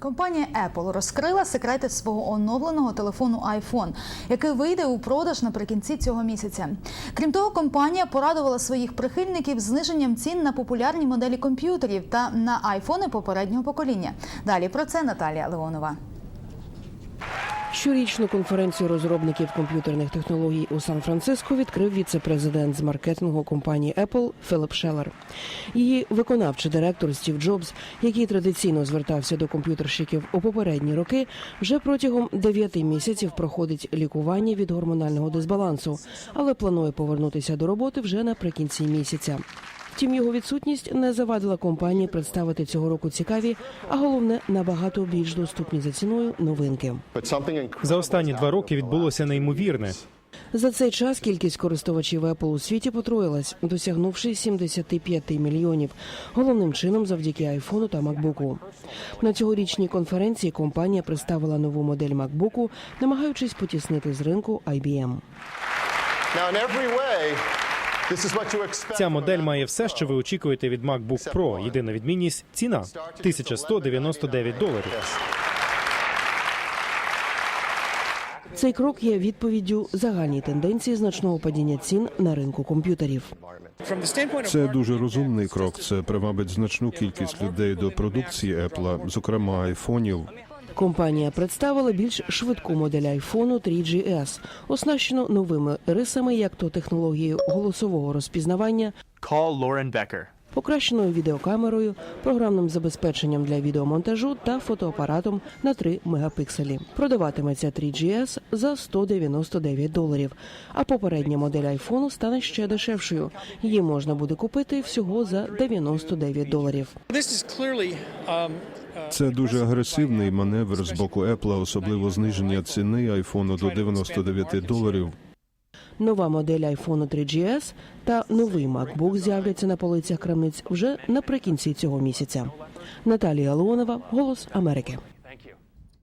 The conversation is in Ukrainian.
Компанія Apple розкрила секрети свого оновленого телефону iPhone, який вийде у продаж наприкінці цього місяця. Крім того, компанія порадувала своїх прихильників зниженням цін на популярні моделі комп'ютерів та на айфони попереднього покоління. Далі про це Наталія Леонова. Щорічну конференцію розробників комп'ютерних технологій у Сан-Франциско відкрив віце-президент з маркетингу компанії Apple Філіп Шеллер. Її виконавчий директор Стів Джобс, який традиційно звертався до комп'ютерщиків у попередні роки, вже протягом дев'яти місяців проходить лікування від гормонального дисбалансу, але планує повернутися до роботи вже наприкінці місяця. Втім, його відсутність не завадила компанії представити цього року цікаві, а головне набагато більш доступні за ціною новинки. За останні два роки відбулося неймовірне. За цей час кількість користувачів Apple у світі потроїлась, досягнувши 75 мільйонів, головним чином завдяки айфону та макбуку. На цьогорічній конференції компанія представила нову модель макбуку, намагаючись потіснити з ринку IBM. Now, in every way, this is what you expect. Ця модель має все, що ви очікуєте від MacBook Pro. Єдина відмінність ціна 1199 доларів. Цей крок є відповіддю загальній тенденції значного падіння цін на ринку комп'ютерів. Це дуже розумний крок. Це привабить значну кількість людей до продукції Apple, зокрема айфонів. Компанія представила більш швидку модель iPhone 3GS, оснащену новими рисами, як то технологією голосового розпізнавання, Call Lauren Becker. покращеною відеокамерою, програмним забезпеченням для відеомонтажу та фотоапаратом на 3 мегапікселі. Продаватиметься 3GS за 199 доларів. А попередня модель айфону стане ще дешевшою. Її можна буде купити всього за 99 доларів. Це дуже агресивний маневр з боку Apple, особливо зниження ціни айфону до 99 доларів. Нова модель iPhone 3GS та новий MacBook з'являться на полицях крамниць вже наприкінці цього місяця. Наталія Леонова, Голос Америки.